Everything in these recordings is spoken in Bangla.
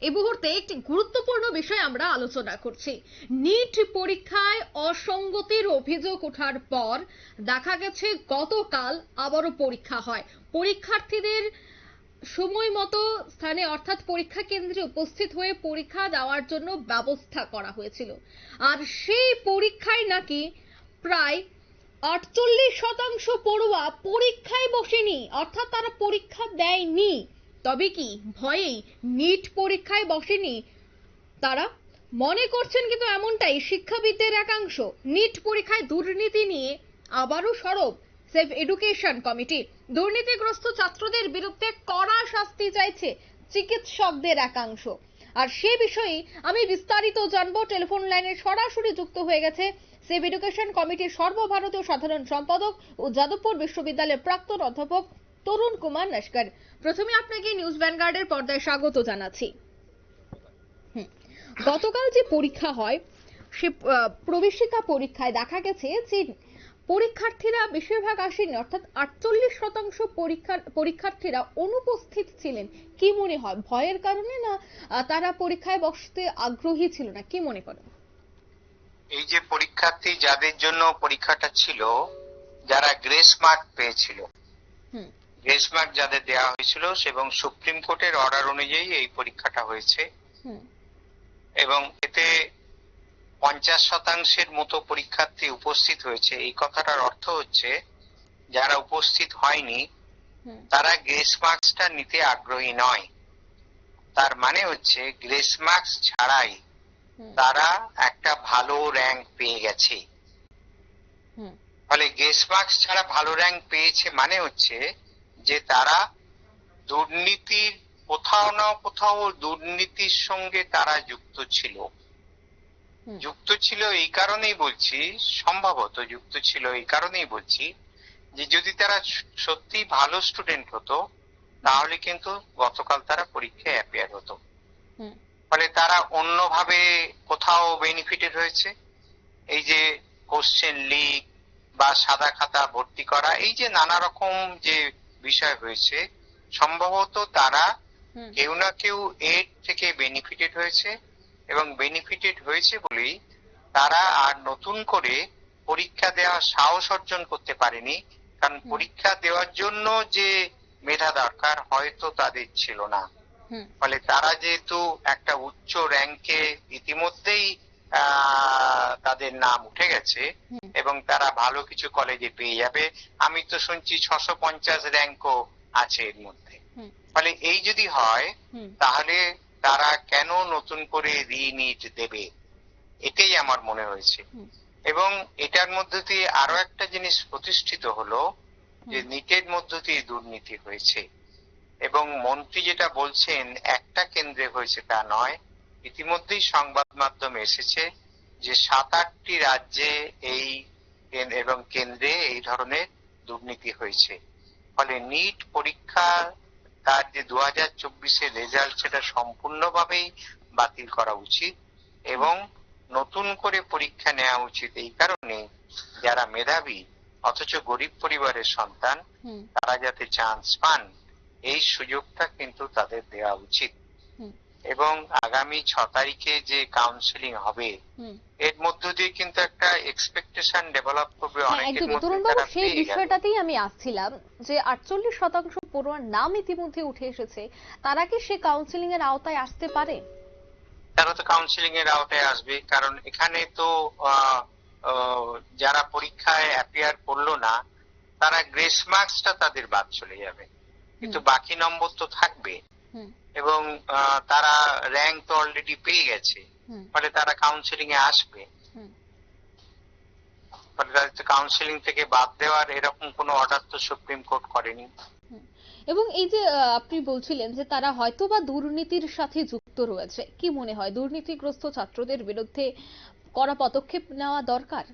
এই মুহূর্তে একটি গুরুত্বপূর্ণ বিষয় আমরা আলোচনা করছি। নিট পরীক্ষায় অসঙ্গতির অভিযোগ ওঠার পর দেখা গেছে গতকাল আবারও পরীক্ষা হয়। পরীক্ষার্থীদের সময় মতো স্থানে অর্থাৎ পরীক্ষা কেন্দ্রে উপস্থিত হয়ে পরীক্ষা দেওয়ার জন্য ব্যবস্থা করা হয়েছিল। আর সেই পরীক্ষায় নাকি প্রায় আটচল্লিশ শতাংশ পড়ুয়া পরীক্ষায় বসেনি, অর্থাৎ তারা পরীক্ষা দেয়নি। তবে কি ভয়েই নিট পরীক্ষায় বসেনি তারা? মনে করছেন কিন্তু এমনটাই শিক্ষাবিদদের একাংশ। নিট পরীক্ষায় দুর্নীতি নিয়ে আবারও সরব সেফ এডুকেশন কমিটি। দুর্নীতিগ্রস্ত ছাত্রদের বিরুদ্ধে কড়া শাস্তি চাইছে চিকিৎসকদের একাংশ। আর সে বিষয়ে আমি বিস্তারিত জানব। টেলিফোন লাইনে সরাসরি যুক্ত হয়ে গেছে সেভ এডুকেশন কমিটির সর্বভারতীয় সাধারণ সম্পাদক ও যাদবপুর বিশ্ববিদ্যালয়ের প্রাক্তন অধ্যাপক তরুণ কুমার নস্কর প্রথমে আপনাকে নিউজ ভ্যানগার্ডের পর্দায় স্বাগত জানাচ্ছি। হুম। গতকাল যে পরীক্ষা হয় সে প্রবেশিকা পরীক্ষায় দেখা গেছে যে পরীক্ষার্থীরা বেশিরভাগ আসেনি অর্থাৎ আটচল্লিশ শতাংশ পরীক্ষা পরীক্ষার্থীরা অনুপস্থিত ছিলেন। কি মনে হয় ভয়ের কারণে না তারা পরীক্ষায় বসতে আগ্রহী ছিল না? কি মনে করেন? এই যে পরীক্ষার্থী যাদের জন্য পরীক্ষাটা ছিল যারা গ্রেস মার্ক পেয়েছিল হুম। গ্রেস মার্ক যাদের দেওয়া হয়েছিল এবং সুপ্রিম কোর্টের অর্ডার অনুযায়ী এই পরীক্ষাটা হয়েছে। এবং এতে পঞ্চাশ শতাংশের মতো পরীক্ষার্থী উপস্থিত হয়েছে। এই কথাটার অর্থ হচ্ছে যারা উপস্থিত হয়নি তারা গ্রেস মার্কসটা নিতে আগ্রহী নয়। তার মানে হচ্ছে গ্রেস মার্কস ছাড়াই তারা একটা ভালো র্যাঙ্ক পেয়ে গেছে। ফলে গেস মার্কস ছাড়া ভালো র্যাঙ্ক পেয়েছে মানে হচ্ছে যে তারা দুর্নীতির কোথাও না কোথাও দুর্নীতির সঙ্গে তারা যুক্ত ছিল। যুক্ত ছিল এই কারণেই বলছি সম্ভবত যুক্ত ছিল এই কারণেই বলছি যে যদি তারা সত্যি ভালো স্টুডেন্ট হতো তাহলে কিন্তু গতকাল তারা পরীক্ষায় অ্যাপিয়ার হতো। ফলে তারা অন্যভাবে কোথাও বেনিফিটেড হয়েছে। এই যে কোশ্চেন লিক বা সাদা খাতা ভর্তি করা এই যে নানা রকম যে বিষয় হয়েছে। সম্ভবত তারা কেউ না কেউ এর থেকে বেনিফিটেড হয়েছে এবং বেনিফিটেড হয়েছে বলেই তারা আর নতুন করে পরীক্ষা দেওয়ার সাহস অর্জন করতে পারেনি। কারণ পরীক্ষা দেওয়ার জন্য যে মেধা দরকার হয়তো তাদের ছিল না। ফলে তারা যেহেতু একটা উচ্চ র্যাঙ্কে ইতিমধ্যেই তাদের নাম উঠে গেছে এবং তারা ভালো কিছু কলেজে পেয়ে যাবে। আমি তো শুনছি ছশো পঞ্চাশ র্যাঙ্কও আছে এর মধ্যে। ফলে এই যদি হয় তাহলে তারা কেন নতুন করে রিনিট দেবে? এটাই আমার মনে হয়েছে। এবং এটার মধ্য দিয়ে আরও একটা জিনিস প্রতিষ্ঠিত হলো যে নিটের মধ্য দিয়ে দুর্নীতি হয়েছে। এবং মন্ত্রী যেটা বলছেন একটা কেন্দ্রে হয়েছে তা নয় ইতিমধ্যেই সংবাদ মাধ্যমে এসেছে যে সাত আটটি রাজ্যে এই এবং কেন্দ্রে এই ধরনের দুর্নীতি হয়েছে। ফলে নিট পরীক্ষা তার যে দু হাজার চব্বিশের রেজাল্ট সেটা সম্পূর্ণভাবেই বাতিল করা উচিত এবং নতুন করে পরীক্ষা নেওয়া উচিত। এই কারণে যারা মেধাবী অথচ গরিব পরিবারের সন্তান তারা যাতে চান্স পান এই সুযোগটা কিন্তু তাদের দেওয়া উচিত। এবং আগামী ছ তারিখে যে কাউন্সিলিং হবে এর মধ্য দিয়ে কিন্তু একটা এক্সপেকটেশন ডেভেলপ করবে হ্যাঁ অনেকের মধ্যে সেই বিষয়টাতেই আমি আসছিলাম যে আটচল্লিশ শতাংশ পড়ুয়ার নাম ইতিমধ্যে উঠে এসেছে। তারা কি সে কাউন্সিলিং এর আওতায় আসতে পারে? তারা তো কাউন্সিলিং এর আওতায় আসবে কারণ এখানে তো যারা পরীক্ষায় অ্যাপিয়ার করল না তারা গ্রেস মার্কসটা তাদের বাদ চলে যাবে। কিন্তু বাকি নম্বর তো থাকবে। এবং তারা র্যাঙ্ক তো অলরেডি পেয়ে গেছে। ফলে তারা কাউন্সিলিং এ আসবে কাউন্সিলিং থেকে বাদ দেওয়ার এরকম কোনো অর্ডার তো সুপ্রিম কোর্ট করেনি। এবং এই যে আপনি বলছিলেন যে তারা হয়তো বা দুর্নীতির সাথে যুক্ত রয়েছে। কি মনে হয়? দুর্নীতিগ্রস্ত ছাত্রদের বিরুদ্ধে কড়া পদক্ষেপ নেওয়া দরকার?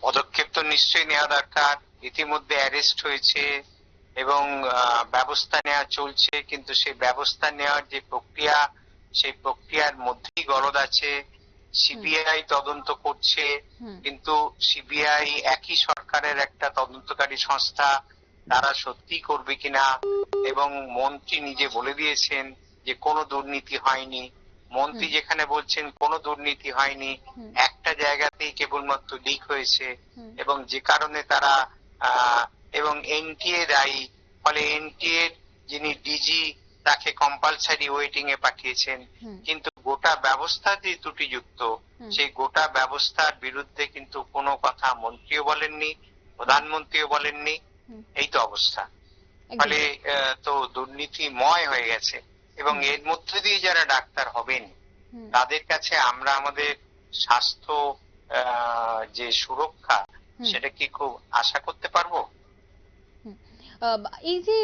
পদক্ষেপ তো নিশ্চয়ই নেওয়া দরকার। ইতিমধ্যে অ্যারেস্ট হয়েছে। এবং ব্যবস্থা নেওয়া চলছে কিন্তু সেই ব্যবস্থা নেওয়ার যে প্রক্রিয়া সেই প্রক্রিয়ার মধ্যেই গলদ আছে। সিবিআই তদন্ত করছে কিন্তু সিবিআই একই সরকারের একটা তদন্তকারী সংস্থা তারা সত্যি করবে কিনা এবং মন্ত্রী নিজে বলে দিয়েছেন যে কোনো দুর্নীতি হয়নি। মন্ত্রী যেখানে বলছেন কোনো দুর্নীতি হয়নি একটা জায়গাতেই কেবলমাত্র লিক হয়েছে এবং যে কারণে তারা আহ, এবং এনটিএ দায়ী। ফলে এনটিএ যিনি ডিজি তাকে কম্পালসারি ওয়েটিং এ পাঠিয়েছেন। কিন্তু গোটা ব্যবস্থা যে ত্রুটিযুক্ত সেই গোটা ব্যবস্থার বিরুদ্ধে কিন্তু কোনো কথা মন্ত্রীও বলেননি প্রধানমন্ত্রীও বলেননি। এই তো অবস্থা। ফলে তো দুর্নীতিময় হয়ে গেছে। এবং এর মধ্যে দিয়ে যারা ডাক্তার হবেন তাদের কাছে আমরা আমাদের স্বাস্থ্য আহ, যে সুরক্ষা সেটা কি খুব আশা করতে পারব? এই যে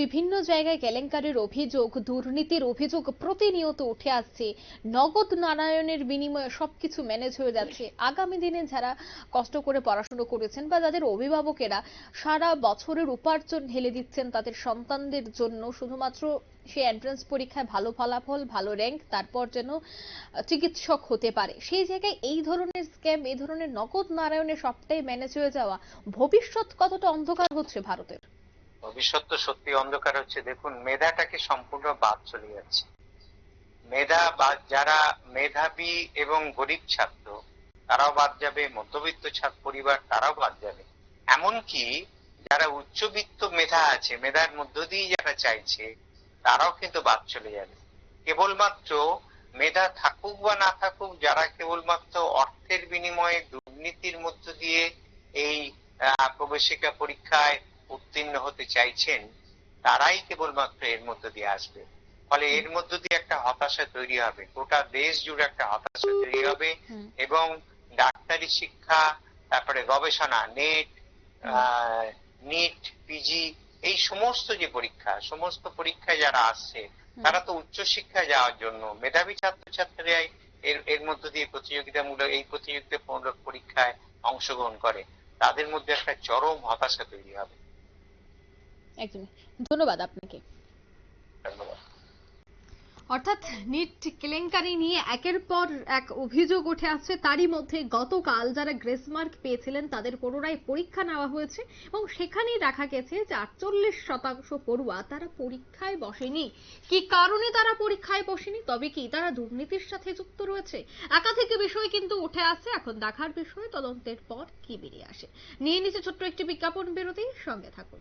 বিভিন্ন জায়গায় কেলেঙ্কারির অভিযোগ, দুর্নীতির অভিযোগ প্রতিনিয়ত উঠে আসছে, নগদ নারায়ণের বিনিময়ে সবকিছু ম্যানেজ হয়ে যাচ্ছে। আগামী দিনে যারা কষ্ট করে পড়াশুনো করেছেন বা যাদের অভিভাবকেরা সারা বছরের উপার্জন ঢেলে দিচ্ছেন তাদের সন্তানদের জন্য, শুধুমাত্র সে এন্ট্রান্স পরীক্ষায় ভালো ফলাফল, ভালো র্যাঙ্ক তারপর যেন চিকিৎসক হতে পারে। সেই জায়গায় এই ধরনের স্ক্যাম এই ধরনের নগদ নারায়ণের সবটাই ম্যানেজ হয়ে যাওয়া, ভবিষ্যৎ কতটা অন্ধকার হচ্ছে ভারতের? ভবিষ্যৎ তো সত্যি অন্ধকার হচ্ছে। দেখুন, মেধাটাকে সম্পূর্ণ বাদ চলে যাচ্ছে। মেধা বা যারা মেধাবী এবং গরিব ছাত্র, তারাও বাদ যাবে। মধ্যবিত্ত ছাত্র পরিবার, তারাও বাদ যাবে। এমনকি যারা উচ্চবিত্ত মেধা আছে, মেধার মধ্য দিয়ে যারা চাইছে, তারাও কিন্তু বাদ চলে যাবে। কেবলমাত্র মেধা থাকুক বা না থাকুক, যারা কেবলমাত্র অর্থের বিনিময়ে দুর্নীতির মধ্য দিয়ে এই প্রবেশিকা পরীক্ষায় উত্তীর্ণ হতে চাইছেন তারাই কেবলমাত্র এর মধ্য দিয়ে আসবে। ফলে এর মধ্য দিয়ে একটা হতাশা তৈরি হবে গোটা দেশ জুড়ে একটা হতাশা তৈরি হবে এবং ডাক্তারি শিক্ষা তারপরে গবেষণা নেট নিট পিজি এই সমস্ত যে পরীক্ষা সমস্ত পরীক্ষায় যারা আসছে তারা তো উচ্চশিক্ষায় যাওয়ার জন্য মেধাবী ছাত্রছাত্রীরাই এর এর মধ্য দিয়ে প্রতিযোগিতামূলক এই প্রতিযোগিতামূলক পরীক্ষায় অংশগ্রহণ করে তাদের মধ্যে একটা চরম হতাশা তৈরি হবে। একদমই ধন্যবাদ আপনাকে। অর্থাৎ নিট কেলেঙ্কারি নিয়ে একের পর এক অভিযোগ উঠে আসছে। তারই মধ্যে গতকাল যারা গ্রেস মার্ক পেয়েছিলেন তাদের পুনরায় পরীক্ষা নেওয়া হয়েছে এবং সেখানেই দেখা গেছে যে আটচল্লিশ শতাংশ পড়ুয়া তারা পরীক্ষায় বসেনি। কি কারণে তারা পরীক্ষায় বসেনি? তবে কি তারা দুর্নীতির সাথে যুক্ত রয়েছে? একাধিক বিষয় কিন্তু উঠে আসছে। এখন দেখার বিষয় তদন্তের পর কি বেরিয়ে আসে। নিয়ে নিচে ছোট্ট একটি বিজ্ঞাপন বিরতি সঙ্গে থাকুন।